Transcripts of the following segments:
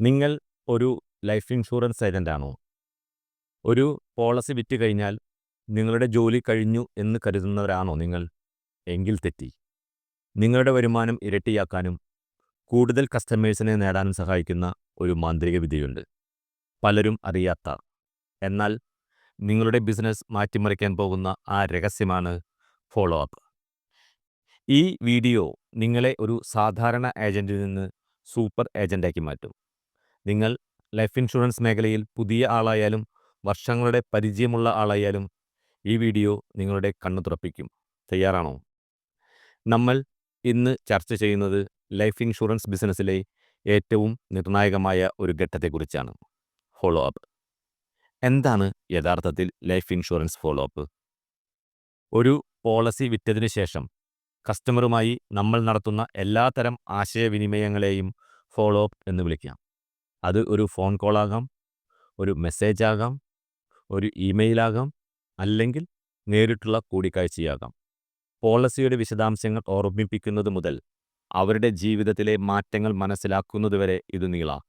നിങ്ങൾ ഒരു life insurance ഏജന്റാണോ ഒരു പോളിസി വിറ്റ് കഴിഞ്ഞാൽ നിങ്ങളുടെ ജോലി കഴിഞ്ഞു എന്ന് കരുതുന്നവരാണോ നിങ്ങൾ? എങ്കിൽ തെറ്റി. നിങ്ങളുടെ വരുമാനം ഇരട്ടിയാക്കാനും കൂടുതൽ കസ്റ്റമേഴ്സിനെ നേടാനും സഹായിക്കുന്ന ഒരു മാന്ത്രിക വിദ്യയുണ്ട്. പലരും അറിയാത്ത, എന്നാൽ നിങ്ങളുടെ ബിസിനസ് മാറ്റിമറിക്കാൻ പോകുന്ന ആ രഹസ്യമാണ് ഫോളോ അപ്പ്. ഈ വീഡിയോ നിങ്ങളെ ഒരു സാധാരണ ഏജന്റിൽ നിന്ന് സൂപ്പർ ഏജന്റാക്കി മാറ്റും. നിങ്ങൾ ലൈഫ് ഇൻഷുറൻസ് മേഖലയിൽ പുതിയ ആളായാലും വർഷങ്ങളുടെ പരിചയമുള്ള ആളായാലും ഈ വീഡിയോ നിങ്ങളുടെ കണ്ണു തുറപ്പിക്കും. തയ്യാറാണോ? നമ്മൾ ഇന്ന് ചർച്ച ചെയ്യുന്നത് ലൈഫ് ഇൻഷുറൻസ് ബിസിനസ്സിലെ ഏറ്റവും നിർണായകമായ ഒരു ഘട്ടത്തെക്കുറിച്ചാണ്. Follow up. എന്താണ് യഥാർത്ഥത്തിൽ ലൈഫ് ഇൻഷുറൻസ് ഫോളോ അപ്പ്? ഒരു പോളിസി വിറ്റതിനു ശേഷം കസ്റ്റമറുമായി നമ്മൾ നടത്തുന്ന എല്ലാത്തരം ആശയവിനിമയങ്ങളെയും ഫോളോ അപ്പ് എന്ന് വിളിക്കാം. അത് ഒരു ഫോൺ കോൾ ആകാം, ഒരു മെസ്സേജ് ആകാം, ഒരു ഇമെയിൽ ആകാം, അല്ലെങ്കിൽ നേരിട്ടുള്ള കൂടിക്കാഴ്ചയാകാം. പോളിസിയുടെ വിശദാംശങ്ങൾ ഓർമ്മിപ്പിക്കുന്നത് മുതൽ അവരുടെ ജീവിതത്തിലെ മാറ്റങ്ങൾ മനസ്സിലാക്കുന്നതുവരെ ഇത് നീളാം.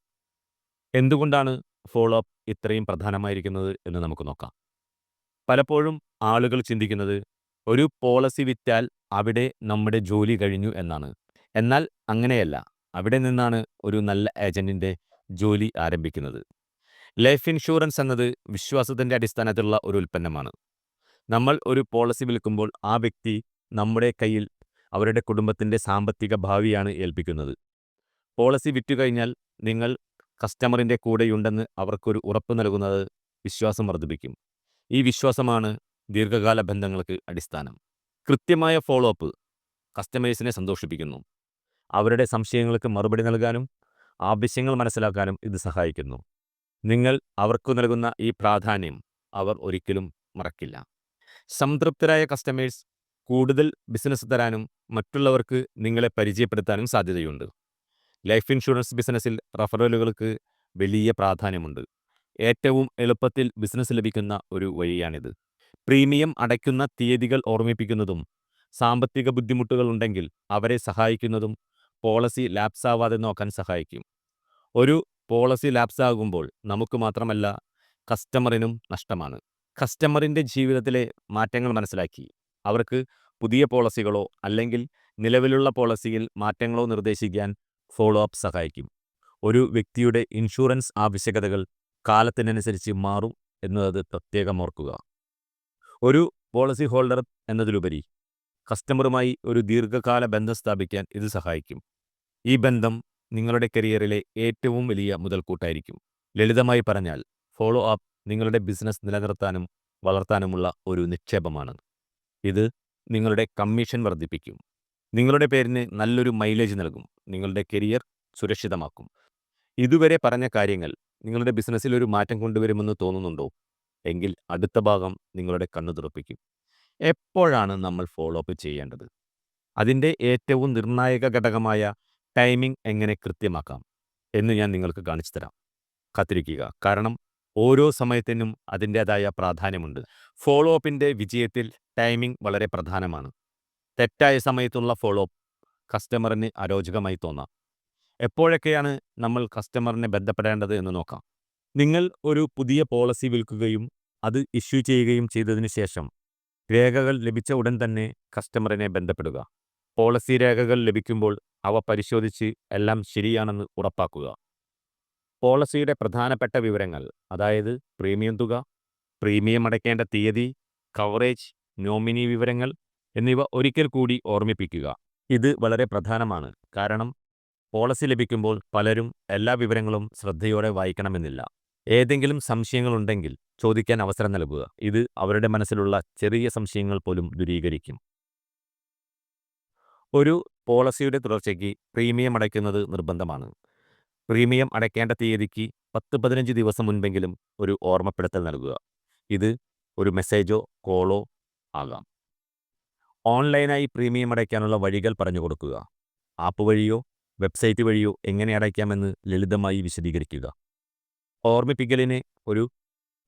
എന്തുകൊണ്ടാണ് ഫോളോ അപ്പ് ഇത്രയും പ്രധാനമായിരിക്കുന്നത് എന്ന് നമുക്ക് നോക്കാം. പലപ്പോഴും ആളുകൾ ചിന്തിക്കുന്നത് ഒരു പോളിസി വിറ്റാൽ അവിടെ നമ്മുടെ ജോലി കഴിഞ്ഞു എന്നാണ്. എന്നാൽ അങ്ങനെയല്ല. അവിടെ നിന്നാണ് ഒരു നല്ല ഏജന്റിന്റെ ജോലി ആരംഭിക്കുന്നത്. ലൈഫ് ഇൻഷുറൻസ് എന്നത് വിശ്വാസത്തിന്റെ അടിസ്ഥാനത്തിലുള്ള ഒരു ഉൽപ്പന്നമാണ്. നമ്മൾ ഒരു പോളിസി വിൽക്കുമ്പോൾ ആ വ്യക്തി നമ്മുടെ കയ്യിൽ അവരുടെ കുടുംബത്തിന്റെ സാമ്പത്തിക ഭാവിയാണ് ഏൽപ്പിക്കുന്നത്. പോളിസി വിറ്റുകഴിഞ്ഞാൽ നിങ്ങൾ കസ്റ്റമറിന്റെ കൂടെയുണ്ടെന്ന് അവർക്കൊരു ഉറപ്പ് നൽകുന്നത് വിശ്വാസം വർദ്ധിപ്പിക്കും. ഈ വിശ്വാസമാണ് ദീർഘകാല ബന്ധങ്ങൾക്ക് അടിസ്ഥാനം. കൃത്യമായ ഫോളോ അപ്പ് കസ്റ്റമേഴ്സിനെ സന്തോഷിപ്പിക്കുന്നു. അവരുടെ സംശയങ്ങൾക്ക് മറുപടി നൽകാനും ആവശ്യങ്ങൾ മനസ്സിലാക്കാനും ഇത് സഹായിക്കുന്നു. നിങ്ങൾ അവർക്കു നൽകുന്ന ഈ പ്രാധാന്യം അവർ ഒരിക്കലും മറക്കില്ല. സംതൃപ്തരായ കസ്റ്റമേഴ്സ് കൂടുതൽ ബിസിനസ് തരാനും മറ്റുള്ളവർക്ക് നിങ്ങളെ പരിചയപ്പെടുത്താനും സാധ്യതയുണ്ട്. ലൈഫ് ഇൻഷുറൻസ് ബിസിനസ്സിൽ റഫറലുകൾക്ക് വലിയ പ്രാധാന്യമുണ്ട്. ഏറ്റവും എളുപ്പത്തിൽ ബിസിനസ് ലഭിക്കുന്ന ഒരു വഴിയാണിത്. പ്രീമിയം അടയ്ക്കുന്ന തീയതികൾ ഓർമ്മിപ്പിക്കുന്നതും സാമ്പത്തിക ബുദ്ധിമുട്ടുകൾ ഉണ്ടെങ്കിൽ അവരെ സഹായിക്കുന്നതും പോളിസി ലാപ്സ് ആവാതെ നോക്കാൻ സഹായിക്കും. ഒരു പോളിസി ലാപ്സ് ആകുമ്പോൾ നമുക്ക് മാത്രമല്ല കസ്റ്റമറിനും നഷ്ടമാണ്. കസ്റ്റമറിന്റെ ജീവിതത്തിലെ മാറ്റങ്ങൾ മനസ്സിലാക്കി അവർക്ക് പുതിയ പോളിസികളോ അല്ലെങ്കിൽ നിലവിലുള്ള പോളിസിയിൽ മാറ്റങ്ങളോ നിർദ്ദേശിക്കാൻ ഫോളോ അപ്പ് സഹായിക്കും. ഒരു വ്യക്തിയുടെ ഇൻഷുറൻസ് ആവശ്യകതകൾ കാലത്തിനനുസരിച്ച് മാറും എന്നത് പ്രത്യേകം ഓർക്കുക. ഒരു പോളിസി ഹോൾഡർ എന്നതിലുപരി കസ്റ്റമറുമായി ഒരു ദീർഘകാല ബന്ധം സ്ഥാപിക്കാൻ ഇത് സഹായിക്കും. ഈ ബന്ധം നിങ്ങളുടെ കരിയറിലെ ഏറ്റവും വലിയ മുതൽക്കൂട്ടായിരിക്കും. ലളിതമായി പറഞ്ഞാൽ ഫോളോ അപ്പ് നിങ്ങളുടെ ബിസിനസ് നിലനിർത്താനും വളർത്താനുമുള്ള ഒരു നിക്ഷേപമാണ്. ഇത് നിങ്ങളുടെ കമ്മീഷൻ വർദ്ധിപ്പിക്കും. നിങ്ങളുടെ പേരിന് നല്ലൊരു മൈലേജ് നൽകും. നിങ്ങളുടെ കരിയർ സുരക്ഷിതമാക്കും. ഇതുവരെ പറഞ്ഞ കാര്യങ്ങൾ നിങ്ങളുടെ ബിസിനസ്സിൽ ഒരു മാറ്റം കൊണ്ടുവരുമെന്ന് തോന്നുന്നുണ്ടോ? എങ്കിൽ അടുത്ത ഭാഗം നിങ്ങളുടെ കണ്ണു തുറപ്പിക്കും. എപ്പോഴാണ് നമ്മൾ ഫോളോ അപ്പ് ചെയ്യേണ്ടത്? അതിന്റെ ഏറ്റവും നിർണായക ഘടകമായ ടൈമിംഗ് എങ്ങനെ കൃത്യമാക്കാം എന്ന് ഞാൻ നിങ്ങൾക്ക് കാണിച്ചു തരാം. കാത്തിരിക്കുക. കാരണം ഓരോ സമയത്തിനും അതിന്റേതായ പ്രാധാന്യമുണ്ട്. ഫോളോ അപ്പിന്റെ വിജയത്തിൽ ടൈമിംഗ് വളരെ പ്രധാനമാണ്. തെറ്റായ സമയത്തുള്ള ഫോളോ അപ്പ് കസ്റ്റമറിന് അരോചകമായി തോന്നാം. എപ്പോഴൊക്കെയാണ് നമ്മൾ കസ്റ്റമറിനെ ബന്ധപ്പെടേണ്ടത് എന്ന് നോക്കാം. നിങ്ങൾ ഒരു പുതിയ പോളിസി വിൽക്കുകയും അത് ഇഷ്യൂ ചെയ്യുകയും ചെയ്തതിന് ശേഷം രേഖകൾ ലഭിച്ച ഉടൻ തന്നെ കസ്റ്റമറിനെ ബന്ധപ്പെടുക. പോളിസി രേഖകൾ ലഭിക്കുമ്പോൾ അവ പരിശോധിച്ച് എല്ലാം ശരിയാണെന്ന് ഉറപ്പാക്കുക. പോളിസിയുടെ പ്രധാനപ്പെട്ട വിവരങ്ങൾ അതായത് പ്രീമിയം തുക, പ്രീമിയം അടയ്ക്കേണ്ട തീയതി, കവറേജ്, നോമിനി വിവരങ്ങൾ എന്നിവ ഒരിക്കൽ കൂടി ഓർമ്മിപ്പിക്കുക. ഇത് വളരെ പ്രധാനമാണ്. കാരണം പോളിസി ലഭിക്കുമ്പോൾ പലരും എല്ലാ വിവരങ്ങളും ശ്രദ്ധയോടെ വായിക്കണമെന്നില്ല. ഏതെങ്കിലും സംശയങ്ങളുണ്ടെങ്കിൽ ചോദിക്കാൻ അവസരം നൽകുക. ഇത് അവരുടെ മനസ്സിലുള്ള ചെറിയ സംശയങ്ങൾ പോലും ദൂരീകരിക്കും. ഒരു പോളിസിയുടെ തുടർച്ചയ്ക്ക് പ്രീമിയം അടയ്ക്കുന്നത് നിർബന്ധമാണ്. പ്രീമിയം അടയ്ക്കേണ്ട തീയതിക്ക് പത്ത് പതിനഞ്ച് ദിവസം മുൻപെങ്കിലും ഒരു ഓർമ്മപ്പെടുത്തൽ നൽകുക. ഇത് ഒരു മെസ്സേജോ കോളോ ആകാം. ഓൺലൈനായി പ്രീമിയം അടയ്ക്കാനുള്ള വഴികൾ പറഞ്ഞു കൊടുക്കുക ആപ്പ് വഴിയോ വെബ്സൈറ്റ് വഴിയോ എങ്ങനെ അടയ്ക്കാമെന്ന് ലളിതമായി വിശദീകരിക്കുക. ഓർമ്മിപ്പിക്കലിന് ഒരു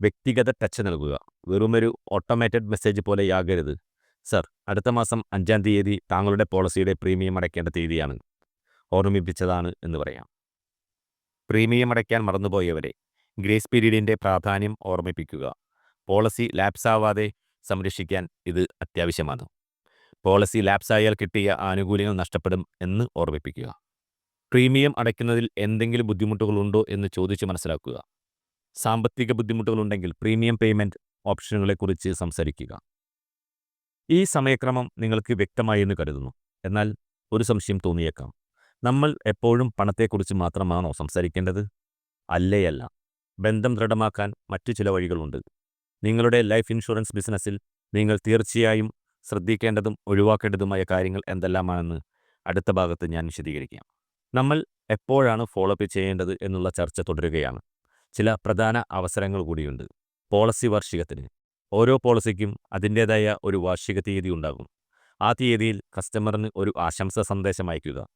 വ്യക്തിഗത ടച്ച് നൽകുക. വെറുമൊരു ഓട്ടോമേറ്റഡ് മെസ്സേജ് പോലെയാകരുത്. സർ, അടുത്ത മാസം അഞ്ചാം തീയതി താങ്കളുടെ പോളിസിയുടെ പ്രീമിയം അടയ്ക്കേണ്ട തീയതിയാണ്. ഓർമ്മിപ്പിച്ചതാണ് എന്ന് പറയാം. പ്രീമിയം അടയ്ക്കാൻ മറന്നുപോയവരെ ഗ്രേസ് പീരീഡിന്റെ പ്രാധാന്യം ഓർമ്മിപ്പിക്കുക. പോളിസി ലാപ്സ് ആവാതെ സംരക്ഷിക്കാൻ ഇത് അത്യാവശ്യമാണ്. പോളിസി ലാപ്സ് ആയാൽ കിട്ടിയ ആനുകൂല്യങ്ങൾ നഷ്ടപ്പെടും എന്ന് ഓർമ്മിപ്പിക്കുക. പ്രീമിയം അടയ്ക്കുന്നതിൽ എന്തെങ്കിലും ബുദ്ധിമുട്ടുകളുണ്ടോ എന്ന് ചോദിച്ച് മനസ്സിലാക്കുക. സാമ്പത്തിക ബുദ്ധിമുട്ടുകളുണ്ടെങ്കിൽ പ്രീമിയം പേയ്മെന്റ് ഓപ്ഷനുകളെക്കുറിച്ച് സംസാരിക്കുക. ഈ സമയക്രമം നിങ്ങൾക്ക് വ്യക്തമായി എന്ന് കരുതുന്നു. എന്നാൽ ഒരു സംശയം തോന്നിയേക്കാം. നമ്മൾ എപ്പോഴും പണത്തെക്കുറിച്ച് മാത്രമാണോ സംസാരിക്കേണ്ടത്? അല്ലേയല്ല. ബന്ധം ദൃഢമാക്കാൻ മറ്റു ചില വഴികളുണ്ട്. നിങ്ങളുടെ ലൈഫ് ഇൻഷുറൻസ് ബിസിനസ്സിൽ നിങ്ങൾ തീർച്ചയായും ശ്രദ്ധിക്കേണ്ടതും ഒഴിവാക്കേണ്ടതുമായ കാര്യങ്ങൾ എന്തെല്ലാമാണെന്ന് അടുത്ത ഭാഗത്ത് ഞാൻ വിശദീകരിക്കാം. നമ്മൾ എപ്പോഴാണ് ഫോളോ അപ്പ് ചെയ്യേണ്ടത് എന്നുള്ള ചർച്ച തുടരുകയാണ്. ചില പ്രധാന അവസരങ്ങൾ കൂടിയുണ്ട്. പോളിസി വാർഷികത്തിന്. ഓരോ പോളിസിക്കും അതിന്റേതായ ഒരു വാർഷിക തീയതി ഉണ്ടാകും. ആ തീയതിയിൽ കസ്റ്റമറിന് ഒരു ആശംസ സന്ദേശം അയയ്ക്കുക.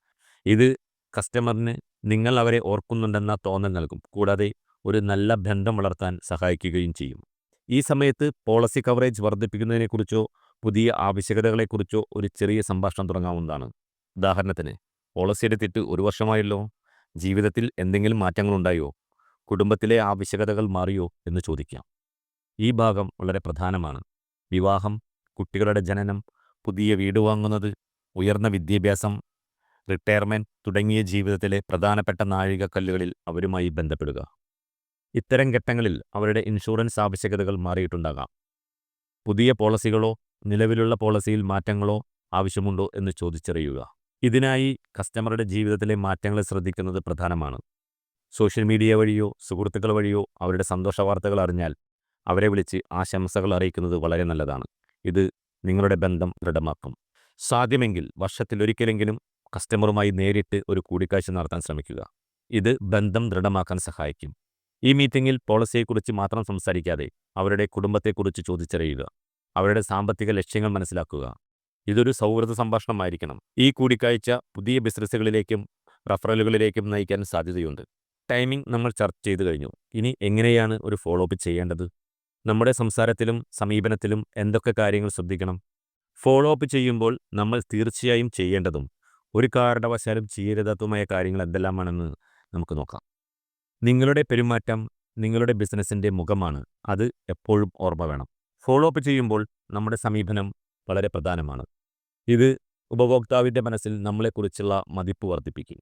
ഇത് കസ്റ്റമറിന് നിങ്ങൾ അവരെ ഓർക്കുന്നുണ്ടെന്ന തോന്നൽ നൽകും. കൂടാതെ ഒരു നല്ല ബന്ധം വളർത്താൻ സഹായിക്കുകയും ചെയ്യും. ഈ സമയത്ത് പോളിസി കവറേജ് വർദ്ധിപ്പിക്കുന്നതിനെക്കുറിച്ചോ പുതിയ ആവശ്യകതകളെക്കുറിച്ചോ ഒരു ചെറിയ സംഭാഷണം തുടങ്ങാവുന്നതാണ്. ഉദാഹരണത്തിന് പോളിസി എടുത്തിട്ട് ഒരു വർഷമായല്ലോ. ജീവിതത്തിൽ എന്തെങ്കിലും മാറ്റങ്ങളുണ്ടായോ? കുടുംബത്തിലെ ആവശ്യകതകൾ മാറിയോ എന്ന് ചോദിക്കാം. ഈ ഭാഗം വളരെ പ്രധാനമാണ്. വിവാഹം കുട്ടികളുടെ ജനനം പുതിയ വീട് വാങ്ങുന്നത് ഉയർന്ന വിദ്യാഭ്യാസം റിട്ടയർമെന്റ് തുടങ്ങിയ ജീവിതത്തിലെ പ്രധാനപ്പെട്ട നാഴികക്കല്ലുകളിൽ അവരുമായി ബന്ധപ്പെടുക. ഇത്തരം ഘട്ടങ്ങളിൽ അവരുടെ ഇൻഷുറൻസ് ആവശ്യകതകൾ മാറിയിട്ടുണ്ടാകാം. പുതിയ പോളിസികളോ നിലവിലുള്ള പോളിസിയിൽ മാറ്റങ്ങളോ ആവശ്യമുണ്ടോ എന്ന് ചോദിച്ചറിയുക. ഇതിനായി കസ്റ്റമറുടെ ജീവിതത്തിലെ മാറ്റങ്ങളെ ശ്രദ്ധിക്കുന്നത് പ്രധാനമാണ്. സോഷ്യൽ മീഡിയ വഴിയോ സുഹൃത്തുക്കൾ വഴിയോ അവരുടെ സന്തോഷ വാർത്തകൾ അറിഞ്ഞാൽ അവരെ വിളിച്ച് ആശംസകൾ അറിയിക്കുന്നത് വളരെ നല്ലതാണ്. ഇത് നിങ്ങളുടെ ബന്ധം ദൃഢമാക്കും. സാധ്യമെങ്കിൽ വർഷത്തിൽ ഒരിക്കലെങ്കിലും കസ്റ്റമറുമായി നേരിട്ട് ഒരു കൂടിക്കാഴ്ച നടത്താൻ ശ്രമിക്കുക. ഇത് ബന്ധം ദൃഢമാക്കാൻ സഹായിക്കും. ഈ മീറ്റിംഗിൽ പോളിസിയെക്കുറിച്ച് മാത്രം സംസാരിക്കാതെ അവരുടെ കുടുംബത്തെക്കുറിച്ച് ചോദിച്ചറിയുക. അവരുടെ സാമ്പത്തിക ലക്ഷ്യങ്ങൾ മനസ്സിലാക്കുക. ഇതൊരു സൗഹൃദ സംഭാഷണമായിരിക്കണം. ഈ കൂടിക്കാഴ്ച പുതിയ ബിസിനസ്സുകളിലേക്കും റഫറലുകളിലേക്കും നയിക്കാൻ സാധ്യതയുണ്ട്. ടൈമിംഗ് നമ്മൾ ചർച്ച ചെയ്തു കഴിഞ്ഞു. ഇനി എങ്ങനെയാണ് ഒരു ഫോളോ അപ്പ് ചെയ്യേണ്ടത്? നമ്മുടെ സംസാരത്തിലും സമീപനത്തിലും എന്തൊക്കെ കാര്യങ്ങൾ ശ്രദ്ധിക്കണം. ഫോളോ അപ്പ് ചെയ്യുമ്പോൾ നമ്മൾ തീർച്ചയായും ചെയ്യേണ്ടതും ഒരു കാരണവശാലും ചെയ്യരുതാത്തതുമായ കാര്യങ്ങൾ എന്തെല്ലാമാണെന്ന് നമുക്ക് നോക്കാം. നിങ്ങളുടെ പെരുമാറ്റം നിങ്ങളുടെ ബിസിനസ്സിന്റെ മുഖമാണ്. അത് എപ്പോഴും ഓർമ്മ വേണം. ഫോളോ അപ്പ് ചെയ്യുമ്പോൾ നമ്മുടെ സമീപനം വളരെ പ്രധാനമാണ്. ഇത് ഉപഭോക്താവിന്റെ മനസ്സിൽ നമ്മളെക്കുറിച്ചുള്ള മതിപ്പ് വർദ്ധിപ്പിക്കും.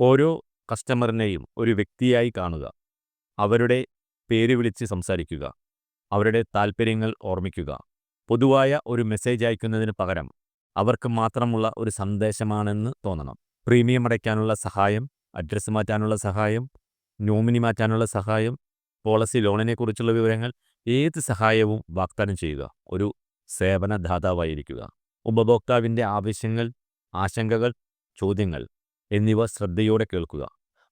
ഓരോ കസ്റ്റമറിനെയും ഒരു വ്യക്തിയായി കാണുക. അവരുടെ പേര് വിളിച്ച് സംസാരിക്കുക. അവരുടെ താൽപ്പര്യങ്ങൾ ഓർമ്മിക്കുക. പൊതുവായ ഒരു മെസ്സേജ് അയക്കുന്നതിന് പകരം അവർക്ക് മാത്രമുള്ള ഒരു സന്ദേശമാണെന്ന് തോന്നണം. പ്രീമിയം അടയ്ക്കാനുള്ള സഹായം അഡ്രസ്സ് മാറ്റാനുള്ള സഹായം നോമിനി മാറ്റാനുള്ള സഹായം പോളിസി ലോണിനെക്കുറിച്ചുള്ള വിവരങ്ങൾ ഏത് സഹായവും വാഗ്ദാനം ചെയ്യുക. ഒരു സേവനദാതാവായിരിക്കുക. ഉപഭോക്താവിന്റെ ആവശ്യങ്ങൾ ആശങ്കകൾ ചോദ്യങ്ങൾ എന്നിവ ശ്രദ്ധയോടെ കേൾക്കുക.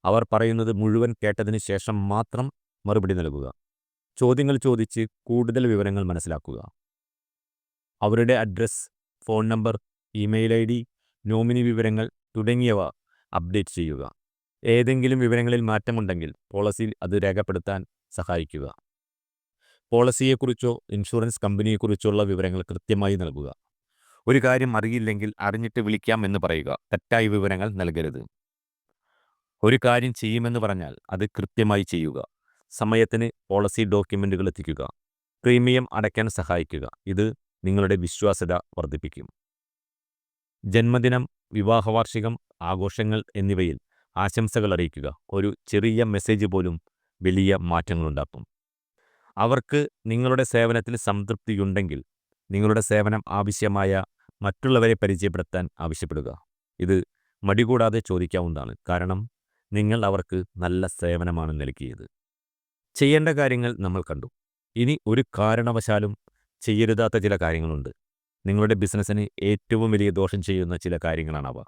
അവർ പറയുന്നത് മുഴുവൻ കേട്ടതിന് ശേഷം മാത്രം മറുപടി നൽകുക. ചോദ്യങ്ങൾ ചോദിച്ച് കൂടുതൽ വിവരങ്ങൾ മനസ്സിലാക്കുക. അവരുടെ address phone number email I D nominee വിവരങ്ങൾ തുടങ്ങിയവ അപ്ഡേറ്റ് ചെയ്യുക. ഏതെങ്കിലും വിവരങ്ങളിൽ മാറ്റമുണ്ടെങ്കിൽ പോളിസിയിൽ അത് രേഖപ്പെടുത്താൻ സഹായിക്കുക. പോളിസിയെക്കുറിച്ചോ ഇൻഷുറൻസ് കമ്പനിയെക്കുറിച്ചുള്ള വിവരങ്ങൾ കൃത്യമായി നൽകുക. ഒരു കാര്യം അറിയില്ലെങ്കിൽ അറിഞ്ഞിട്ട് വിളിക്കാം എന്ന് പറയുക. തെറ്റായ വിവരങ്ങൾ നൽകരുത്. ഒരു കാര്യം ചെയ്യുമെന്ന് പറഞ്ഞാൽ അത് കൃത്യമായി ചെയ്യുക. സമയത്തിന് പോളിസി ഡോക്യുമെന്റുകൾ എത്തിക്കുക. പ്രീമിയം അടയ്ക്കാൻ സഹായിക്കുക. ഇത് നിങ്ങളുടെ വിശ്വാസ്യത വർദ്ധിപ്പിക്കും. ജന്മദിനം വിവാഹവാർഷികം ആഘോഷങ്ങൾ എന്നിവയിൽ ആശംസകൾ അറിയിക്കുക. ഒരു ചെറിയ മെസ്സേജ് പോലും വലിയ മാറ്റങ്ങളുണ്ടാക്കും. അവർക്ക് നിങ്ങളുടെ സേവനത്തിൽ സംതൃപ്തിയുണ്ടെങ്കിൽ നിങ്ങളുടെ സേവനം ആവശ്യമായ മറ്റുള്ളവരെ പരിചയപ്പെടുത്താൻ ആവശ്യപ്പെടുക. ഇത് മടികൂടാതെ ചോദിക്കാവുന്നതാണ്. കാരണം നിങ്ങൾ അവർക്ക് നല്ല സേവനമാണ് നൽകിയത്. ചെയ്യേണ്ട കാര്യങ്ങൾ നമ്മൾ കണ്ടു. ഇനി ഒരു കാരണവശാലും ചെയ്യരുതാത്ത ചില കാര്യങ്ങളുണ്ട്. നിങ്ങളുടെ ബിസിനസ്സിന് ഏറ്റവും വലിയ ദോഷം ചെയ്യുന്ന ചില കാര്യങ്ങളാണ് അവ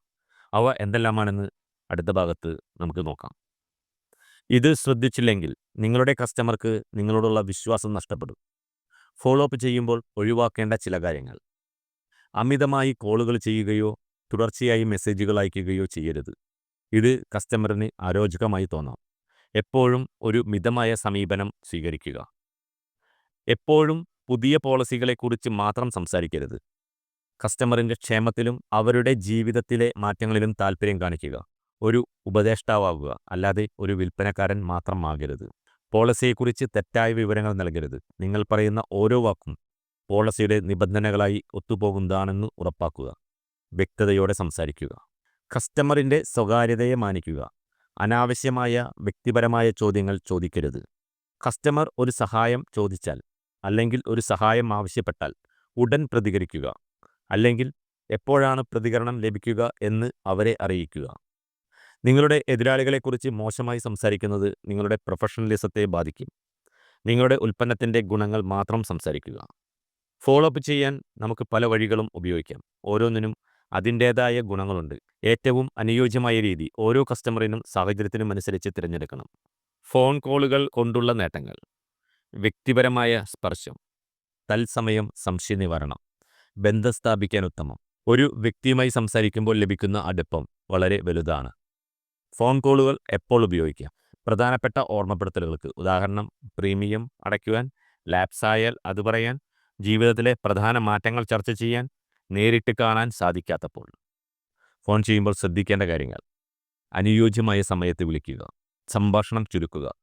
അവ എന്തെല്ലാമാണെന്ന് അടുത്ത ഭാഗത്ത് നമുക്ക് നോക്കാം. ഇത് ശ്രദ്ധിച്ചില്ലെങ്കിൽ നിങ്ങളുടെ കസ്റ്റമർക്ക് നിങ്ങളോടുള്ള വിശ്വാസം നഷ്ടപ്പെടും. ഫോളോ അപ്പ് ചെയ്യുമ്പോൾ ഒഴിവാക്കേണ്ട ചില കാര്യങ്ങൾ. അമിതമായി കോളുകൾ ചെയ്യുകയോ തുടർച്ചയായി മെസ്സേജുകൾ അയക്കുകയോ ചെയ്യരുത്. ഇത് കസ്റ്റമറിന് അരോചകമായി തോന്നാം. എപ്പോഴും ഒരു മിതമായ സമീപനം സ്വീകരിക്കുക. എപ്പോഴും പുതിയ പോളിസികളെക്കുറിച്ച് മാത്രം സംസാരിക്കരുത്. കസ്റ്റമറിന്റെ ക്ഷേമത്തിലും അവരുടെ ജീവിതത്തിലെ മാറ്റങ്ങളിലും താൽപ്പര്യം കാണിക്കുക. ഒരു ഉപദേഷ്ടാവുക അല്ലാതെ ഒരു വിൽപ്പനക്കാരൻ മാത്രം ആകരുത്. പോളിസിയെക്കുറിച്ച് തെറ്റായ വിവരങ്ങൾ നൽകരുത്. നിങ്ങൾ പറയുന്ന ഓരോ വാക്കും പോളിസിയുടെ നിബന്ധനകളായി ഒത്തുപോകുന്നതാണെന്ന് ഉറപ്പാക്കുക. വ്യക്തതയോടെ സംസാരിക്കുക. കസ്റ്റമറിന്റെ സ്വകാര്യതയെ മാനിക്കുക. അനാവശ്യമായ വ്യക്തിപരമായ ചോദ്യങ്ങൾ ചോദിക്കരുത്. കസ്റ്റമർ ഒരു സഹായം ചോദിച്ചാൽ അല്ലെങ്കിൽ ഒരു സഹായം ആവശ്യപ്പെട്ടാൽ ഉടൻ പ്രതികരിക്കുക. അല്ലെങ്കിൽ എപ്പോഴാണ് പ്രതികരണം ലഭിക്കുക എന്ന് അവരെ അറിയിക്കുക. നിങ്ങളുടെ എതിരാളികളെക്കുറിച്ച് മോശമായി സംസാരിക്കുന്നത് നിങ്ങളുടെ പ്രൊഫഷണലിസത്തെ ബാധിക്കും. നിങ്ങളുടെ ഉൽപ്പന്നത്തിന്റെ ഗുണങ്ങൾ മാത്രം സംസാരിക്കുക. ഫോളോ അപ്പ് ചെയ്യാൻ നമുക്ക് പല വഴികളും ഉപയോഗിക്കാം. ഓരോന്നിനും അതിന്റേതായ ഗുണങ്ങളുണ്ട്. ഏറ്റവും അനുയോജ്യമായ രീതി ഓരോ കസ്റ്റമറിനും സാഹചര്യത്തിനും അനുസരിച്ച് തിരഞ്ഞെടുക്കണം. ഫോൺ കോളുകൾ കൊണ്ടുള്ള നേട്ടങ്ങൾ. വ്യക്തിപരമായ സ്പർശം. തത്സമയം സംശയ നിവാരണം ബന്ധം സ്ഥാപിക്കാൻ ഉത്തമം. ഒരു വ്യക്തിയുമായി സംസാരിക്കുമ്പോൾ ലഭിക്കുന്ന അടുപ്പം വളരെ വലുതാണ്. ഫോൺ കോളുകൾ എപ്പോൾ ഉപയോഗിക്കാം? പ്രധാനപ്പെട്ട ഓർമ്മപ്പെടുത്തലുകൾക്ക്. ഉദാഹരണം പ്രീമിയം അടയ്ക്കുവാൻ ലാപ്സ് ആയാൽ അത് പറയാൻ ജീവിതത്തിലെ പ്രധാന മാറ്റങ്ങൾ ചർച്ച ചെയ്യാൻ നേരിട്ട് കാണാൻ സാധിക്കാത്തപ്പോൾ. ഫോൺ ചെയ്യുമ്പോൾ ശ്രദ്ധിക്കേണ്ട കാര്യങ്ങൾ. അനുയോജ്യമായ സമയത്ത് വിളിക്കുക. സംഭാഷണം ചുരുക്കുക.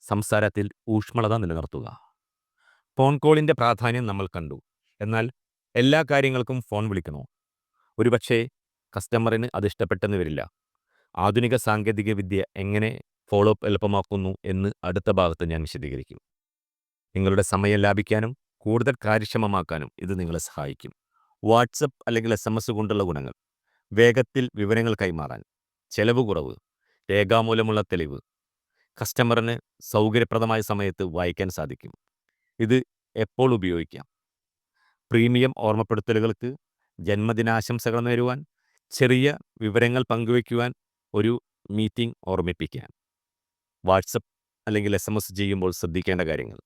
സംസാരത്തിൽ ഊഷ്മളത നിലനിർത്തുക. ഫോൺ കോളിന്റെ പ്രാധാന്യം നമ്മൾ കണ്ടു. എന്നാൽ എല്ലാ കാര്യങ്ങൾക്കും ഫോൺ വിളിക്കണോ? ഒരുപക്ഷേ കസ്റ്റമറിന് അത് ഇഷ്ടപ്പെട്ടെന്ന് വരില്ല. ആധുനിക സാങ്കേതികവിദ്യ എങ്ങനെ ഫോളോ അപ്പ് എളുപ്പമാക്കുന്നു എന്ന് അടുത്ത ഭാഗത്ത് ഞാൻ വിശദീകരിക്കും. നിങ്ങളുടെ സമയം ലാഭിക്കാനും കൂടുതൽ കാര്യക്ഷമമാക്കാനും ഇത് നിങ്ങളെ സഹായിക്കും. വാട്സപ്പ് അല്ലെങ്കിൽ എസ് കൊണ്ടുള്ള ഗുണങ്ങൾ. വേഗത്തിൽ വിവരങ്ങൾ കൈമാറാൻ ചെലവ് കുറവ് രേഖാമൂലമുള്ള തെളിവ് കസ്റ്റമറിന് സൗകര്യപ്രദമായ സമയത്ത് വായിക്കാൻ സാധിക്കും. ഇത് എപ്പോൾ ഉപയോഗിക്കാം? പ്രീമിയം ഓർമ്മപ്പെടുത്തലുകൾക്ക് ജന്മദിനാശംസകൾ നേരുവാൻ ചെറിയ വിവരങ്ങൾ പങ്കുവയ്ക്കുവാൻ ഒരു മീറ്റിംഗ് ഓർമ്മിപ്പിക്കാൻ. വാട്സപ്പ് അല്ലെങ്കിൽ എസ് എം എസ് ചെയ്യുമ്പോൾ ശ്രദ്ധിക്കേണ്ട കാര്യങ്ങൾ.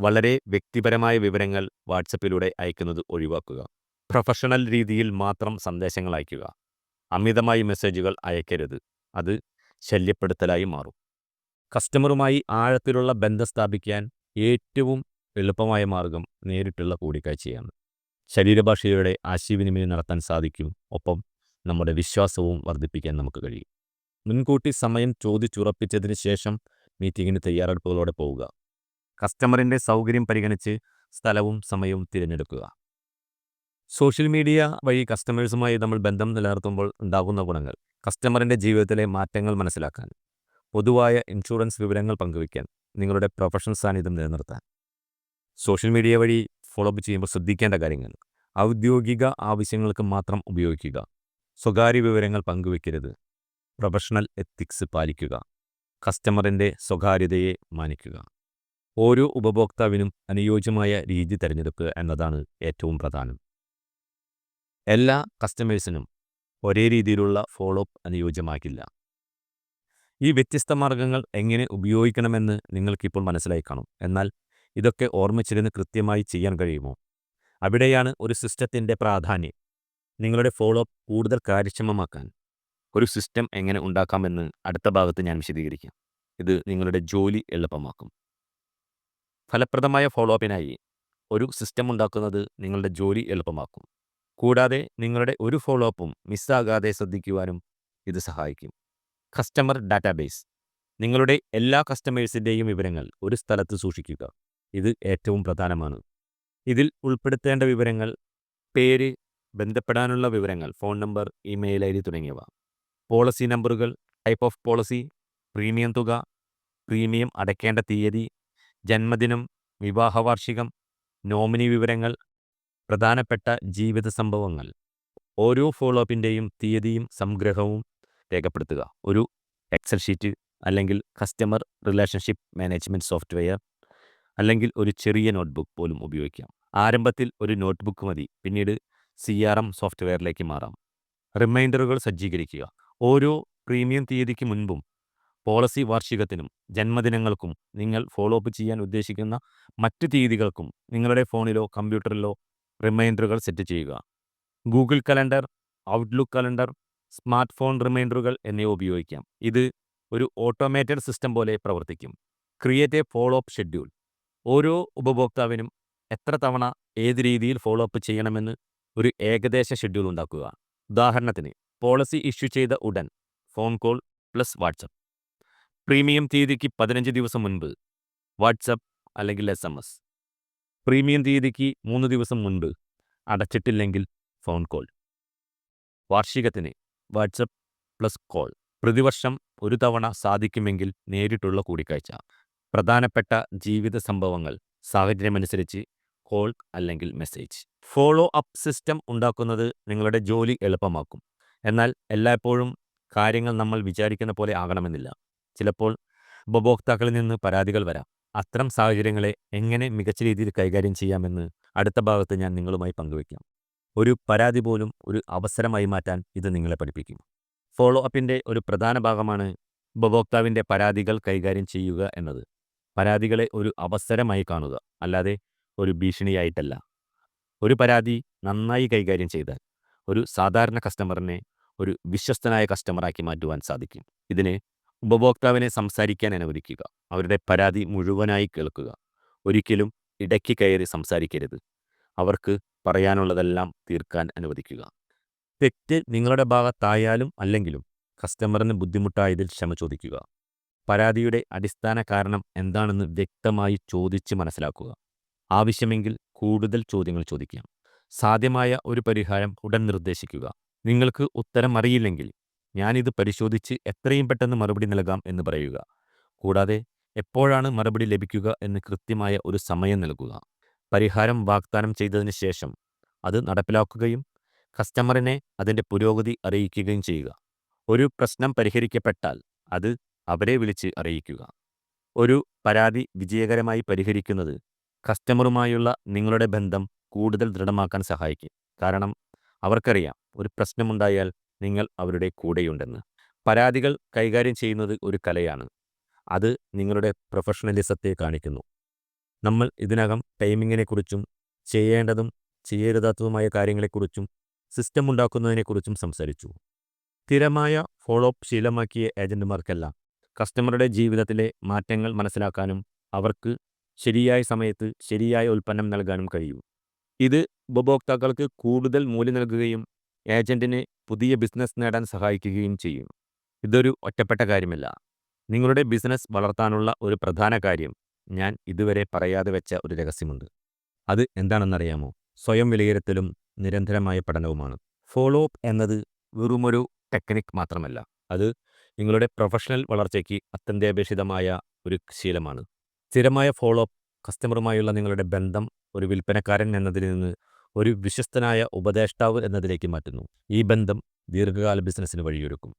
വളരെ വ്യക്തിപരമായ വിവരങ്ങൾ വാട്സപ്പിലൂടെ അയക്കുന്നത് ഒഴിവാക്കുക. പ്രൊഫഷണൽ രീതിയിൽ മാത്രം സന്ദേശങ്ങൾ അയയ്ക്കുക അമിതമായി മെസ്സേജുകൾ അയക്കരുത്. അത് ശല്യപ്പെടുത്തലായി മാറും. കസ്റ്റമറുമായി ആഴത്തിലുള്ള ബന്ധം സ്ഥാപിക്കാൻ ഏറ്റവും എളുപ്പമായ മാർഗം നേരിട്ടുള്ള കൂടിക്കാഴ്ചയാണ്. ശരീരഭാഷയുടെ ആശയവിനിമയം നടത്താൻ സാധിക്കും. ഒപ്പം നമ്മുടെ വിശ്വാസവും വർദ്ധിപ്പിക്കാൻ നമുക്ക് കഴിയും. മുൻകൂട്ടി സമയം ചോദിച്ചുറപ്പിച്ചതിന് ശേഷം മീറ്റിങ്ങിന് തയ്യാറെടുപ്പുകളോടെ പോവുക. കസ്റ്റമറിന്റെ സൗകര്യം പരിഗണിച്ച് സ്ഥലവും സമയവും തിരഞ്ഞെടുക്കുക. സോഷ്യൽ മീഡിയ വഴി കസ്റ്റമേഴ്സുമായി നമ്മൾ ബന്ധം നിലനിർത്തുമ്പോൾ ഉണ്ടാകുന്ന ഗുണങ്ങൾ. കസ്റ്റമറിന്റെ ജീവിതത്തിലെ മാറ്റങ്ങൾ മനസ്സിലാക്കാൻ പൊതുവായ ഇൻഷുറൻസ് വിവരങ്ങൾ പങ്കുവയ്ക്കാൻ നിങ്ങളുടെ പ്രൊഫഷണൽ സാന്നിധ്യം നിലനിർത്താൻ. സോഷ്യൽ മീഡിയ വഴി ഫോളോ അപ്പ് ചെയ്യുമ്പോൾ ശ്രദ്ധിക്കേണ്ട കാര്യങ്ങൾ ഔദ്യോഗിക ആവശ്യങ്ങൾക്ക് മാത്രം ഉപയോഗിക്കുക സ്വകാര്യ വിവരങ്ങൾ പങ്കുവയ്ക്കരുത് പ്രൊഫഷണൽ എത്തിക്സ് പാലിക്കുക കസ്റ്റമറിന്റെ സ്വകാര്യതയെ മാനിക്കുക. ഓരോ ഉപഭോക്താവിനും അനുയോജ്യമായ രീതി തിരഞ്ഞെടുക്കുക എന്നതാണ് ഏറ്റവും പ്രധാനം. എല്ലാ കസ്റ്റമേഴ്സിനും ഒരേ രീതിയിലുള്ള ഫോളോ അപ്പ് അനുയോജ്യമാകില്ല. ഈ വ്യത്യസ്ത മാർഗങ്ങൾ എങ്ങനെ ഉപയോഗിക്കണമെന്ന് നിങ്ങൾക്കിപ്പോൾ മനസ്സിലായി കാണും. എന്നാൽ ഇതൊക്കെ ഓർമ്മിച്ചിരുന്ന് കൃത്യമായി ചെയ്യാൻ കഴിയുമോ? അവിടെയാണ് ഒരു സിസ്റ്റത്തിന്റെ പ്രാധാന്യം. നിങ്ങളുടെ ഫോളോ അപ്പ് കൂടുതൽ കാര്യക്ഷമമാക്കാൻ ഒരു സിസ്റ്റം എങ്ങനെ ഉണ്ടാക്കാമെന്ന് അടുത്ത ഭാഗത്ത് ഞാൻ വിശദീകരിക്കാം. ഇത് നിങ്ങളുടെ ജോലി എളുപ്പമാക്കും. ഫലപ്രദമായ ഫോളോ അപ്പിനായി ഒരു സിസ്റ്റം ഉണ്ടാക്കുന്നത് നിങ്ങളുടെ ജോലി എളുപ്പമാക്കും. കൂടാതെ നിങ്ങളുടെ ഒരു ഫോളോപ്പും മിസ്സാകാതെ ശ്രദ്ധിക്കുവാനും ഇത് സഹായിക്കും. Customer database. നിങ്ങളുടെ എല്ലാ കസ്റ്റമേഴ്സിന്റെയും വിവരങ്ങൾ ഒരു സ്ഥലത്ത് സൂക്ഷിക്കുക. ഇത് ഏറ്റവും പ്രധാനമാണ്. ഇതിൽ ഉൾപ്പെടുത്തേണ്ട വിവരങ്ങൾ പേര് ബന്ധപ്പെടാനുള്ള വിവരങ്ങൾ phone number email I D തുടങ്ങിയവ. പോളിസി നമ്പറുകൾ ടൈപ്പ് ഓഫ് പോളിസി പ്രീമിയം തുക പ്രീമിയം അടയ്ക്കേണ്ട തീയതി ജന്മദിനം വിവാഹവാർഷികം നോമിനി വിവരങ്ങൾ പ്രധാനപ്പെട്ട ജീവിത സംഭവങ്ങൾ. ഓരോ ഫോളോ അപ്പിന്റെയും തീയതിയും സംഗ്രഹവും രേഖപ്പെടുത്തുക. ഒരു എക്സൽ ഷീറ്റ് അല്ലെങ്കിൽ കസ്റ്റമർ റിലേഷൻഷിപ്പ് മാനേജ്മെന്റ് സോഫ്റ്റ്വെയർ അല്ലെങ്കിൽ ഒരു ചെറിയ നോട്ട്ബുക്ക് പോലും ഉപയോഗിക്കാം. ആരംഭത്തിൽ ഒരു നോട്ട്ബുക്ക് മതി പിന്നീട് സി ആർ എം സോഫ്റ്റ്വെയറിലേക്ക് മാറാം. റിമൈൻഡറുകൾ സജ്ജീകരിക്കുക. ഓരോ പ്രീമിയം തീയതിക്ക് മുൻപും പോളിസി വാർഷികത്തിനും ജന്മദിനങ്ങൾക്കും നിങ്ങൾ ഫോളോ അപ്പ് ചെയ്യാൻ ഉദ്ദേശിക്കുന്ന മറ്റ് തീയതികൾക്കും നിങ്ങളുടെ ഫോണിലോ കമ്പ്യൂട്ടറിലോ റിമൈൻഡറുകൾ സെറ്റ് ചെയ്യുക. Google calendar Outlook calendar smart phone reminders എന്നിവ ഉപയോഗിക്കാം. ഇത് ഒരു ഓട്ടോമേറ്റഡ് സിസ്റ്റം പോലെ പ്രവർത്തിക്കും. Create a follow up schedule. ഓരോ ഉപഭോക്താവിനും എത്ര തവണ ഏത് രീതിയിൽ ഫോളോ അപ്പ് ചെയ്യണമെന്ന് ഒരു ഏകദേശ ഷെഡ്യൂൾ ഉണ്ടാക്കുക. ഉദാഹരണത്തിന് പോളിസി ഇഷ്യൂ ചെയ്ത ഉടൻ phone call plus WhatsApp premium തീയതിക്ക് പതിനഞ്ച് ദിവസം മുൻപ് വാട്സപ്പ് അല്ലെങ്കിൽ എസ് എം എസ്. പ്രീമിയം തീയതിക്ക് മൂന്ന് ദിവസം മുൻപ് അടച്ചിട്ടില്ലെങ്കിൽ ഫോൺ കോൾ വാർഷികത്തിന് വാട്സപ്പ് പ്ലസ് കോൾ പ്രതിവർഷം ഒരു തവണ സാധിക്കുമെങ്കിൽ നേരിട്ടുള്ള കൂടിക്കാഴ്ച. പ്രധാനപ്പെട്ട ജീവിത സംഭവങ്ങൾ സാഹചര്യമനുസരിച്ച് കോൾ അല്ലെങ്കിൽ മെസ്സേജ് ഫോളോ അപ്പ് സിസ്റ്റം ഉണ്ടാക്കുന്നത് നിങ്ങളുടെ ജോലി എളുപ്പമാക്കും. എന്നാൽ എല്ലായ്പ്പോഴും കാര്യങ്ങൾ നമ്മൾ വിചാരിക്കുന്ന പോലെ ആകണമെന്നില്ല. ചിലപ്പോൾ ഉപഭോക്താക്കളിൽ നിന്ന് പരാതികൾ വരാം. അത്തരം സാഹചര്യങ്ങളെ എങ്ങനെ മികച്ച രീതിയിൽ കൈകാര്യം ചെയ്യാമെന്ന് അടുത്ത ഭാഗത്ത് ഞാൻ നിങ്ങളുമായി പങ്കുവയ്ക്കാം. ഒരു പരാതി പോലും ഒരു അവസരമായി മാറ്റാൻ ഇത് നിങ്ങളെ പഠിപ്പിക്കും. ഫോളോ അപ്പിന്റെ ഒരു പ്രധാന ഭാഗമാണ് ഉപഭോക്താവിന്റെ പരാതികൾ കൈകാര്യം ചെയ്യുക എന്നത്. പരാതികളെ ഒരു അവസരമായി കാണുക അല്ലാതെ ഒരു ഭീഷണിയായിട്ടല്ല. ഒരു പരാതി നന്നായി കൈകാര്യം ചെയ്താൽ ഒരു സാധാരണ കസ്റ്റമറിനെ ഒരു വിശ്വസ്തനായ കസ്റ്റമറാക്കി മാറ്റുവാൻ സാധിക്കും. ഇതിന് ഉപഭോക്താവിനെ സംസാരിക്കാൻ അനുവദിക്കുക. അവരുടെ പരാതി മുഴുവനായി കേൾക്കുക. ഒരിക്കലും ഇടയ്ക്ക് കയറി സംസാരിക്കരുത്. അവർക്ക് പറയാനുള്ളതെല്ലാം തീർക്കാൻ അനുവദിക്കുക. തെറ്റ് നിങ്ങളുടെ ഭാഗത്തായാലും അല്ലെങ്കിലും കസ്റ്റമറിന് ബുദ്ധിമുട്ടായതിൽ ക്ഷമ ചോദിക്കുക. പരാതിയുടെ അടിസ്ഥാന കാരണം എന്താണെന്ന് വ്യക്തമായി ചോദിച്ച് മനസ്സിലാക്കുക. ആവശ്യമെങ്കിൽ കൂടുതൽ ചോദ്യങ്ങൾ ചോദിക്കാം. സാധ്യമായ ഒരു പരിഹാരം ഉടൻ നിർദ്ദേശിക്കുക. നിങ്ങൾക്ക് ഉത്തരം അറിയില്ലെങ്കിൽ ഞാനിത് പരിശോധിച്ച് എത്രയും പെട്ടെന്ന് മറുപടി നൽകാം എന്ന് പറയുക. കൂടാതെ എപ്പോഴാണ് മറുപടി ലഭിക്കുക എന്ന് കൃത്യമായ ഒരു സമയം നൽകുക. പരിഹാരം വാഗ്ദാനം ചെയ്തതിന് ശേഷം അത് നടപ്പിലാക്കുകയും കസ്റ്റമറിനെ അതിന്റെ പുരോഗതി അറിയിക്കുകയും ചെയ്യുക. ഒരു പ്രശ്നം പരിഹരിക്കപ്പെട്ടാൽ അത് അവരെ വിളിച്ച് അറിയിക്കുക. ഒരു പരാതി വിജയകരമായി പരിഹരിക്കുന്നത് കസ്റ്റമറുമായുള്ള നിങ്ങളുടെ ബന്ധം കൂടുതൽ ദൃഢമാക്കാൻ സഹായിക്കും. കാരണം അവർക്കറിയാം ഒരു പ്രശ്നമുണ്ടായാൽ നിങ്ങൾ അവരുടെ കൂടെയുണ്ടെന്ന്. പരാതികൾ കൈകാര്യം ചെയ്യുന്നത് ഒരു കലയാണ്. അത് നിങ്ങളുടെ പ്രൊഫഷണലിസത്തെ കാണിക്കുന്നു. നമ്മൾ ഇതിനകം ടൈമിങ്ങിനെക്കുറിച്ചും ചെയ്യേണ്ടതും ചെയ്യരുതാത്തതുമായ കാര്യങ്ങളെക്കുറിച്ചും സിസ്റ്റം ഉണ്ടാക്കുന്നതിനെക്കുറിച്ചും സംസാരിച്ചു. സ്ഥിരമായ ഫോളോ അപ്പ് ശീലമാക്കിയ ഏജന്റുമാർക്കല്ല കസ്റ്റമറുടെ ജീവിതത്തിലെ മാറ്റങ്ങൾ മനസ്സിലാക്കാനും അവർക്ക് ശരിയായ സമയത്ത് ശരിയായ ഉൽപ്പന്നം നൽകാനും കഴിയും. ഇത് ഉപഭോക്താക്കൾക്ക് കൂടുതൽ മൂല്യം നൽകുകയും ഏജന്റിനെ പുതിയ ബിസിനസ് നേടാൻ സഹായിക്കുകയും ചെയ്യും. ഇതൊരു ഒറ്റപ്പെട്ട കാര്യമല്ല. നിങ്ങളുടെ ബിസിനസ് വളർത്താനുള്ള ഒരു പ്രധാന കാര്യം ഞാൻ ഇതുവരെ പറയാതെ വെച്ച ഒരു രഹസ്യമുണ്ട്. അത് എന്താണെന്നറിയാമോ? സ്വയം വിലയിരുത്തലും നിരന്തരമായ പഠനവുമാണ്. ഫോളോ അപ്പ് എന്നത് വെറുമൊരു ടെക്നിക് മാത്രമല്ല. അത് നിങ്ങളുടെ പ്രൊഫഷണൽ വളർച്ചയ്ക്ക് അത്യന്താപേക്ഷിതമായ ഒരു ശീലമാണ്. സ്ഥിരമായ ഫോളോ അപ്പ് കസ്റ്റമറുമായുള്ള നിങ്ങളുടെ ബന്ധം ഒരു വിൽപ്പനക്കാരൻ എന്നതിൽ നിന്ന് ഒരു വിശ്വസ്തനായ ഉപദേഷ്ടാവ് എന്നതിലേക്ക് മാറ്റുന്നു. ഈ ബന്ധം ദീർഘകാല ബിസിനസ്സിന് വഴിയൊരുക്കും.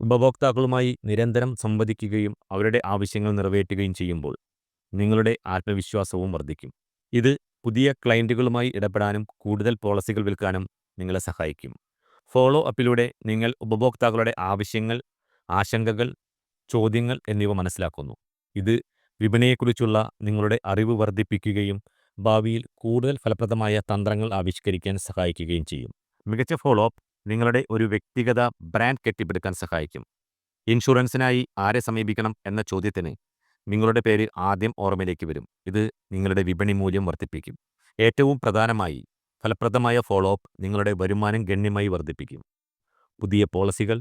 ഉപഭോക്താക്കളുമായി നിരന്തരം സംവദിക്കുകയും അവരുടെ ആവശ്യങ്ങൾ നിറവേറ്റുകയും ചെയ്യുമ്പോൾ നിങ്ങളുടെ ആത്മവിശ്വാസവും വർദ്ധിക്കും. ഇത് പുതിയ ക്ലയന്റുകളുമായി ഇടപെടാനും കൂടുതൽ പോളിസികൾ വിൽക്കാനും നിങ്ങളെ സഹായിക്കും. ഫോളോ അപ്പിലൂടെ നിങ്ങൾ ഉപഭോക്താക്കളുടെ ആവശ്യങ്ങൾ ആശങ്കകൾ ചോദ്യങ്ങൾ എന്നിവ മനസ്സിലാക്കുന്നു. ഇത് വിപണിയെക്കുറിച്ചുള്ള നിങ്ങളുടെ അറിവ് വർദ്ധിപ്പിക്കുകയും ഭാവിയിൽ കൂടുതൽ ഫലപ്രദമായ തന്ത്രങ്ങൾ ആവിഷ്കരിക്കാൻ സഹായിക്കുകയും ചെയ്യും. മികച്ച ഫോളോ അപ്പ് നിങ്ങളുടെ ഒരു വ്യക്തിഗത ബ്രാൻഡ് കെട്ടിപ്പടുക്കാൻ സഹായിക്കും. ഇൻഷുറൻസിനായി ആരെ സമീപിക്കണം എന്ന ചോദ്യത്തിന് നിങ്ങളുടെ പേര് ആദ്യം ഓർമ്മയിലേക്ക് വരും. ഇത് നിങ്ങളുടെ വിപണി മൂല്യം വർദ്ധിപ്പിക്കും. ഏറ്റവും പ്രധാനമായി ഫലപ്രദമായ ഫോളോ അപ്പ് നിങ്ങളുടെ വരുമാനം ഗണ്യമായി വർദ്ധിപ്പിക്കും. പുതിയ പോളിസികൾ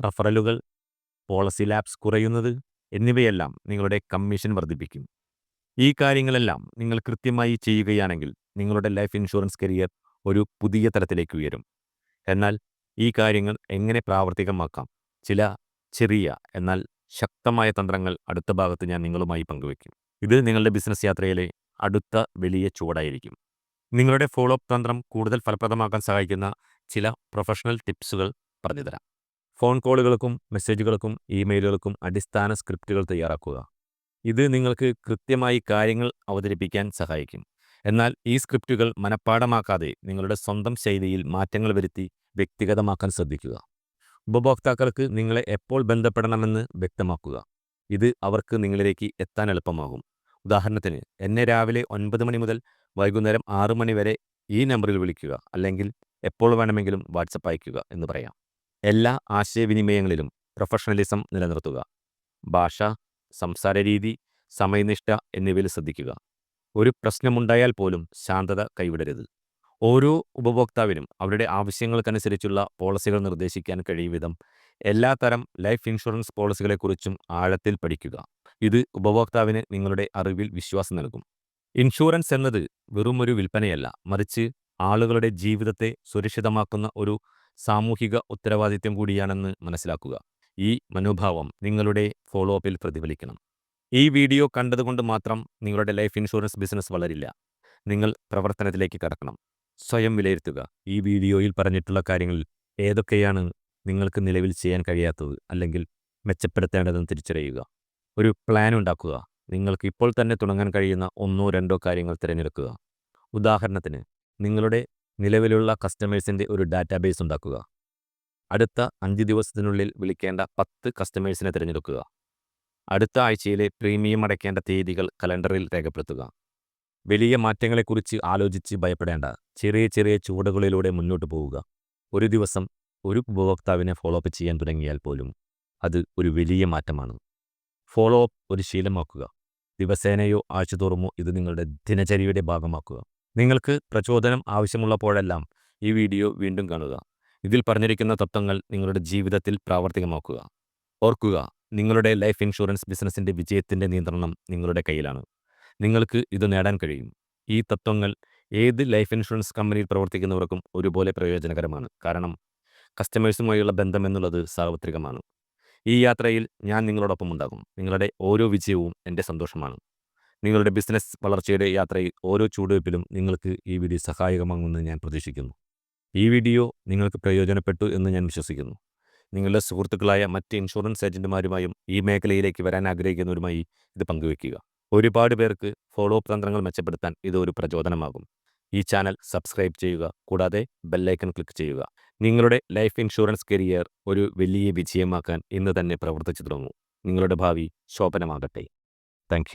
റഫറലുകൾ പോളിസി ലാബ്സ് കുറയുന്നത് എന്നിവയെല്ലാം നിങ്ങളുടെ കമ്മീഷൻ വർദ്ധിപ്പിക്കും. ഈ കാര്യങ്ങളെല്ലാം നിങ്ങൾ കൃത്യമായി ചെയ്യുകയാണെങ്കിൽ നിങ്ങളുടെ ലൈഫ് ഇൻഷുറൻസ് കരിയർ ഒരു പുതിയ തലത്തിലേക്ക് ഉയരും. എന്നാൽ ഈ കാര്യങ്ങൾ എങ്ങനെ പ്രാവർത്തികമാക്കാം? ചില ചെറിയ എന്നാൽ ശക്തമായ തന്ത്രങ്ങൾ അടുത്ത ഭാഗത്ത് ഞാൻ നിങ്ങളുമായി പങ്കുവയ്ക്കും. ഇത് നിങ്ങളുടെ ബിസിനസ് യാത്രയിലെ അടുത്ത വലിയ ചുവടായിരിക്കും. നിങ്ങളുടെ ഫോളോ അപ്പ് തന്ത്രം കൂടുതൽ ഫലപ്രദമാക്കാൻ സഹായിക്കുന്ന ചില പ്രൊഫഷണൽ ടിപ്സുകൾ പറഞ്ഞുതരാം. ഫോൺ കോളുകൾക്കും മെസ്സേജുകൾക്കും ഇമെയിലുകൾക്കും അടിസ്ഥാന സ്ക്രിപ്റ്റുകൾ തയ്യാറാക്കുക. ഇത് നിങ്ങൾക്ക് കൃത്യമായി കാര്യങ്ങൾ അവതരിപ്പിക്കാൻ സഹായിക്കും. എന്നാൽ ഈ സ്ക്രിപ്റ്റുകൾ മനഃപ്പാടമാക്കാതെ നിങ്ങളുടെ സ്വന്തം ശൈലിയിൽ മാറ്റങ്ങൾ വരുത്തി വ്യക്തിഗതമാക്കാൻ ശ്രദ്ധിക്കുക. ഉപഭോക്താക്കൾക്ക് നിങ്ങളെ എപ്പോൾ ബന്ധപ്പെടണമെന്ന് വ്യക്തമാക്കുക. ഇത് അവർക്ക് നിങ്ങളിലേക്ക് എത്താൻ എളുപ്പമാകും. ഉദാഹരണത്തിന് എന്നെ രാവിലെ ഒൻപത് മണി മുതൽ വൈകുന്നേരം ആറു മണി വരെ ഈ നമ്പറിൽ വിളിക്കുക അല്ലെങ്കിൽ എപ്പോൾ വേണമെങ്കിലും വാട്സപ്പ് അയയ്ക്കുക എന്ന് പറയാം. എല്ലാ ആശയവിനിമയങ്ങളിലും പ്രൊഫഷണലിസം നിലനിർത്തുക. ഭാഷ സംസാര രീതി സമയനിഷ്ഠ എന്നിവയിൽ ശ്രദ്ധിക്കുക. ഒരു പ്രശ്നമുണ്ടായാൽ പോലും ശാന്തത കൈവിടരുത്. ഓരോ ഉപഭോക്താവിനും അവരുടെ ആവശ്യങ്ങൾക്കനുസരിച്ചുള്ള പോളിസികൾ നിർദ്ദേശിക്കാൻ കഴിയും വിധം എല്ലാ തരം ലൈഫ് ഇൻഷുറൻസ് പോളിസികളെക്കുറിച്ചും ആഴത്തിൽ പഠിക്കുക. ഇത് ഉപഭോക്താവിന് നിങ്ങളുടെ അറിവിൽ വിശ്വാസം നൽകും. ഇൻഷുറൻസ് എന്നത് ഒരു വിൽപ്പനയല്ല മറിച്ച് ആളുകളുടെ ജീവിതത്തെ സുരക്ഷിതമാക്കുന്ന ഒരു സാമൂഹിക ഉത്തരവാദിത്വം കൂടിയാണെന്ന് മനസ്സിലാക്കുക. ഈ മനോഭാവം നിങ്ങളുടെ ഫോളോ അപ്പിൽ പ്രതിഫലിക്കണം. ഈ വീഡിയോ കണ്ടതുകൊണ്ട് മാത്രം നിങ്ങളുടെ ലൈഫ് ഇൻഷുറൻസ് ബിസിനസ് വളരില്ല. നിങ്ങൾ പ്രവർത്തനത്തിലേക്ക് കടക്കണം. സ്വയം വിലയിരുത്തുക. ഈ വീഡിയോയിൽ പറഞ്ഞിട്ടുള്ള കാര്യങ്ങൾ ഏതൊക്കെയാണ് നിങ്ങൾക്ക് നിലവിൽ ചെയ്യാൻ കഴിയാത്തത് അല്ലെങ്കിൽ മെച്ചപ്പെടുത്തേണ്ടതെന്ന് തിരിച്ചറിയുക. ഒരു പ്ലാൻ ഉണ്ടാക്കുക. നിങ്ങൾക്ക് ഇപ്പോൾ തന്നെ തുടങ്ങാൻ കഴിയുന്ന ഒന്നോ രണ്ടോ കാര്യങ്ങൾ തിരഞ്ഞെടുക്കുക. ഉദാഹരണത്തിന് നിങ്ങളുടെ നിലവിലുള്ള കസ്റ്റമേഴ്സിന്റെ ഒരു ഡാറ്റാബേസ് ഉണ്ടാക്കുക. അടുത്ത അഞ്ച് ദിവസത്തിനുള്ളിൽ വിളിക്കേണ്ട പത്ത് കസ്റ്റമേഴ്സിനെ തിരഞ്ഞെടുക്കുക. അടുത്ത ആഴ്ചയിലെ പ്രീമിയം അടയ്ക്കേണ്ട തീയതികൾ കലണ്ടറിൽ രേഖപ്പെടുത്തുക. വലിയ മാറ്റങ്ങളെക്കുറിച്ച് ആലോചിച്ച് ഭയപ്പെടേണ്ട. ചെറിയ ചെറിയ ചുവടുകളിലൂടെ മുന്നോട്ട് പോവുക. ഒരു ദിവസം ഒരു ഉപഭോക്താവിനെ ഫോളോ അപ്പ് ചെയ്യാൻ തുടങ്ങിയാൽ പോലും അത് ഒരു വലിയ മാറ്റമാണ്. ഫോളോ അപ്പ് ഒരു ശീലമാക്കുക. ദിവസേനയോ ആഴ്ചതോറുമോ ഇത് നിങ്ങളുടെ ദിനചര്യയുടെ ഭാഗമാക്കുക. നിങ്ങൾക്ക് പ്രചോദനം ആവശ്യമുള്ളപ്പോഴെല്ലാം ഈ വീഡിയോ വീണ്ടും കാണുക. ഇതിൽ പറഞ്ഞിരിക്കുന്ന തത്വങ്ങൾ നിങ്ങളുടെ ജീവിതത്തിൽ പ്രാവർത്തികമാക്കുക. ഓർക്കുക നിങ്ങളുടെ ലൈഫ് ഇൻഷുറൻസ് ബിസിനസ്സിന്റെ വിജയത്തിന്റെ നിയന്ത്രണം നിങ്ങളുടെ കയ്യിലാണ്. നിങ്ങൾക്ക് ഇത് നേടാൻ കഴിയും. ഈ തത്വങ്ങൾ ഏത് ലൈഫ് ഇൻഷുറൻസ് കമ്പനിയിൽ പ്രവർത്തിക്കുന്നവർക്കും ഒരുപോലെ പ്രയോജനകരമാണ്. കാരണം കസ്റ്റമേഴ്സുമായുള്ള ബന്ധം എന്നുള്ളത് സാർവത്രികമാണ്. ഈ യാത്രയിൽ ഞാൻ നിങ്ങളോടൊപ്പം ഉണ്ടാകും. നിങ്ങളുടെ ഓരോ വിജയവും എന്റെ സന്തോഷമാണ്. നിങ്ങളുടെ ബിസിനസ് വളർച്ചയുടെ യാത്രയിൽ ഓരോ ചുവടുവയ്പ്പിലും നിങ്ങൾക്ക് ഈ വീഡിയോ സഹായകമാകുമെന്ന് ഞാൻ പ്രതീക്ഷിക്കുന്നു. ഈ വീഡിയോ നിങ്ങൾക്ക് പ്രയോജനപ്പെട്ടു എന്ന് ഞാൻ വിശ്വസിക്കുന്നു. നിങ്ങളുടെ സുഹൃത്തുക്കളായ മറ്റ് ഇൻഷുറൻസ് ഏജന്റുമാരുമായും ഈ മേഖലയിലേക്ക് വരാൻ ആഗ്രഹിക്കുന്നവരുമായി ഇത് പങ്കുവെക്കുക ഒരുപാട് പേർക്ക് ഫോളോ അപ്പ് തന്ത്രങ്ങൾ മെച്ചപ്പെടുത്താൻ ഇത് ഒരു പ്രചോദനമാകും. ഈ ചാനൽ സബ്സ്ക്രൈബ് ചെയ്യുക കൂടാതെ ബെല്ലൈക്കൺ ക്ലിക്ക് ചെയ്യുക. നിങ്ങളുടെ ലൈഫ് ഇൻഷുറൻസ് കരിയർ ഒരു വലിയ വിജയമാക്കാൻ ഇന്ന് തന്നെ പ്രവർത്തിച്ചു തുടങ്ങൂ. നിങ്ങളുടെ ഭാവി ശോഭനമാകട്ടെ. താങ്ക്